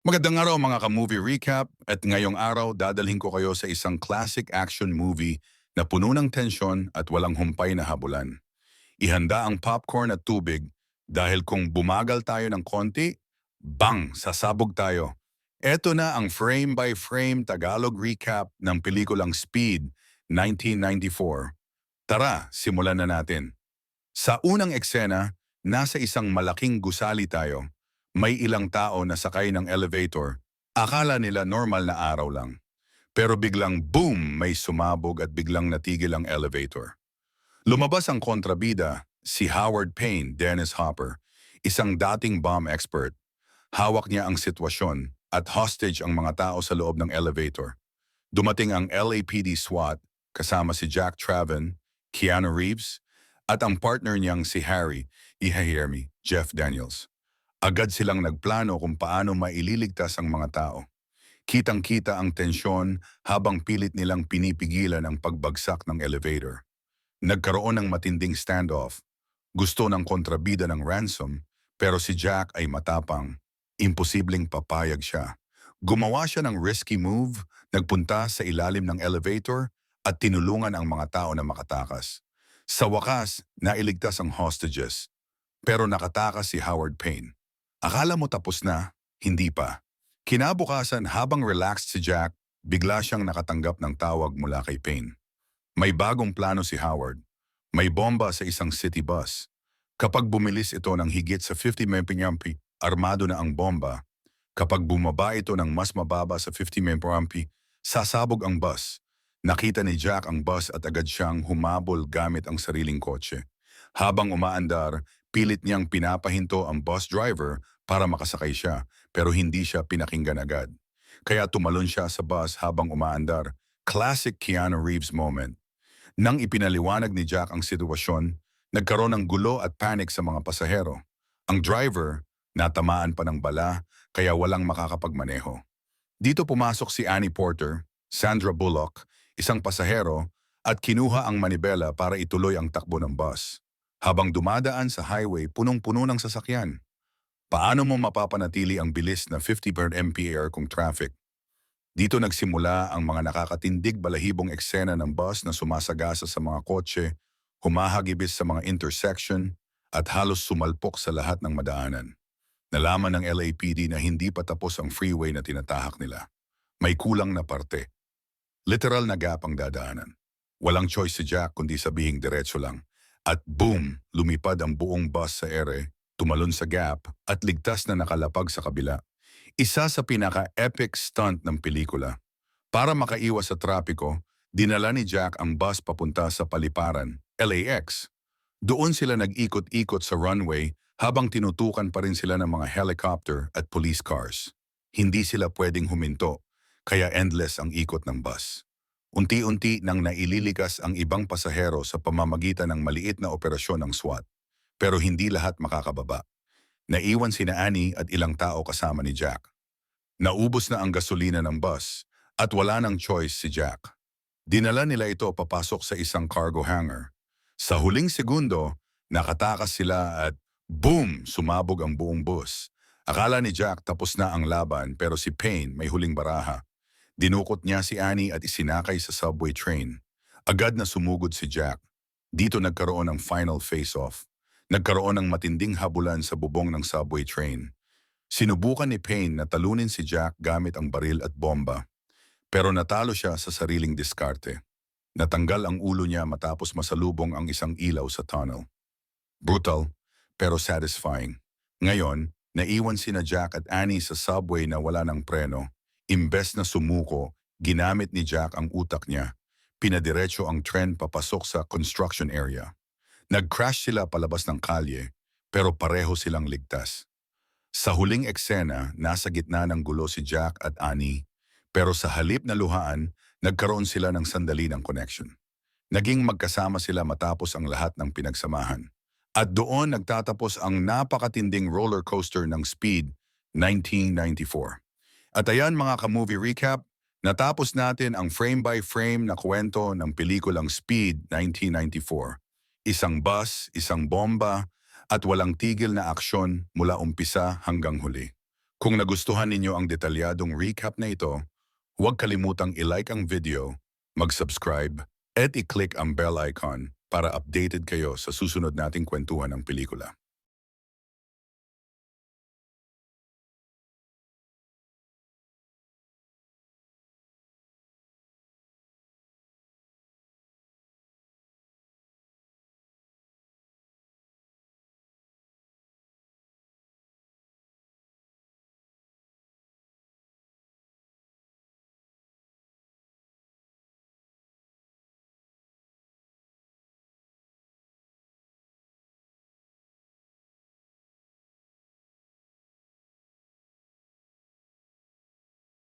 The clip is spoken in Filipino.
Magandang araw mga ka-movie recap at ngayong araw dadalhin ko kayo sa isang classic action movie na puno ng tensyon at walang humpay na habulan. Ihanda ang popcorn at tubig dahil kung bumagal tayo ng konti, bang, sasabog tayo. Ito na ang frame by frame Tagalog recap ng pelikulang Speed 1994. Tara, simulan na natin. Sa unang eksena, nasa isang malaking gusali tayo may ilang tao na sakay ng elevator. Akala nila normal na araw lang. Pero biglang boom, may sumabog at biglang natigil ang elevator. Lumabas ang kontrabida, si Howard Payne, Dennis Hopper, isang dating bomb expert. Hawak niya ang sitwasyon at hostage ang mga tao sa loob ng elevator. Dumating ang LAPD SWAT kasama si Jack Traven, Keanu Reeves, at ang partner niyang si Harry, Ihahirmi, Jeff Daniels. Agad silang nagplano kung paano maililigtas ang mga tao. Kitang-kita ang tensyon habang pilit nilang pinipigilan ang pagbagsak ng elevator. Nagkaroon ng matinding standoff. Gusto ng kontrabida ng ransom, pero si Jack ay matapang. Imposibleng papayag siya. Gumawa siya ng risky move, nagpunta sa ilalim ng elevator at tinulungan ang mga tao na makatakas. Sa wakas, nailigtas ang hostages. Pero nakatakas si Howard Payne. Akala mo tapos na, hindi pa. Kinabukasan habang relaxed si Jack, bigla siyang nakatanggap ng tawag mula kay Payne. May bagong plano si Howard. May bomba sa isang city bus. Kapag bumilis ito ng higit sa 50 mph, armado na ang bomba. Kapag bumaba ito ng mas mababa sa 50 mph, sasabog ang bus. Nakita ni Jack ang bus at agad siyang humabol gamit ang sariling kotse. Habang umaandar, Pilit niyang pinapahinto ang bus driver para makasakay siya pero hindi siya pinakinggan agad. Kaya tumalon siya sa bus habang umaandar. Classic Keanu Reeves moment. Nang ipinaliwanag ni Jack ang sitwasyon, nagkaroon ng gulo at panic sa mga pasahero. Ang driver, natamaan pa ng bala kaya walang makakapagmaneho. Dito pumasok si Annie Porter, Sandra Bullock, isang pasahero at kinuha ang manibela para ituloy ang takbo ng bus. Habang dumadaan sa highway, punong-puno ng sasakyan. Paano mo mapapanatili ang bilis na 50 per mph kung traffic? Dito nagsimula ang mga nakakatindig balahibong eksena ng bus na sumasagasa sa mga kotse, humahagibis sa mga intersection, at halos sumalpok sa lahat ng madaanan. Nalaman ng LAPD na hindi pa tapos ang freeway na tinatahak nila. May kulang na parte. Literal na gap ang dadaanan. Walang choice si Jack kundi sabihing diretso lang. At boom, lumipad ang buong bus sa ere, tumalon sa gap at ligtas na nakalapag sa kabila. Isa sa pinaka-epic stunt ng pelikula. Para makaiwas sa trapiko, dinala ni Jack ang bus papunta sa paliparan, LAX. Doon sila nag-ikot-ikot sa runway habang tinutukan pa rin sila ng mga helicopter at police cars. Hindi sila pwedeng huminto, kaya endless ang ikot ng bus. Unti-unti nang naililikas ang ibang pasahero sa pamamagitan ng maliit na operasyon ng SWAT. Pero hindi lahat makakababa. Naiwan si Annie at ilang tao kasama ni Jack. Naubos na ang gasolina ng bus at wala nang choice si Jack. Dinala nila ito papasok sa isang cargo hangar. Sa huling segundo, nakatakas sila at boom! Sumabog ang buong bus. Akala ni Jack tapos na ang laban pero si Payne may huling baraha. Dinukot niya si Annie at isinakay sa subway train. Agad na sumugod si Jack. Dito nagkaroon ng final face-off. Nagkaroon ng matinding habulan sa bubong ng subway train. Sinubukan ni Payne na talunin si Jack gamit ang baril at bomba. Pero natalo siya sa sariling diskarte. Natanggal ang ulo niya matapos masalubong ang isang ilaw sa tunnel. Brutal, pero satisfying. Ngayon, naiwan sina Jack at Annie sa subway na wala ng preno Imbes na sumuko, ginamit ni Jack ang utak niya. Pinadiretso ang tren papasok sa construction area. Nag-crash sila palabas ng kalye, pero pareho silang ligtas. Sa huling eksena, nasa gitna ng gulo si Jack at Annie, pero sa halip na luhaan, nagkaroon sila ng sandali ng connection. Naging magkasama sila matapos ang lahat ng pinagsamahan. At doon nagtatapos ang napakatinding roller coaster ng Speed 1994. At ayan mga ka-movie recap, natapos natin ang frame-by-frame na kwento ng pelikulang Speed 1994. Isang bus, isang bomba, at walang tigil na aksyon mula umpisa hanggang huli. Kung nagustuhan ninyo ang detalyadong recap na ito, huwag kalimutang i-like ang video, mag-subscribe, at i-click ang bell icon para updated kayo sa susunod nating kwentuhan ng pelikula.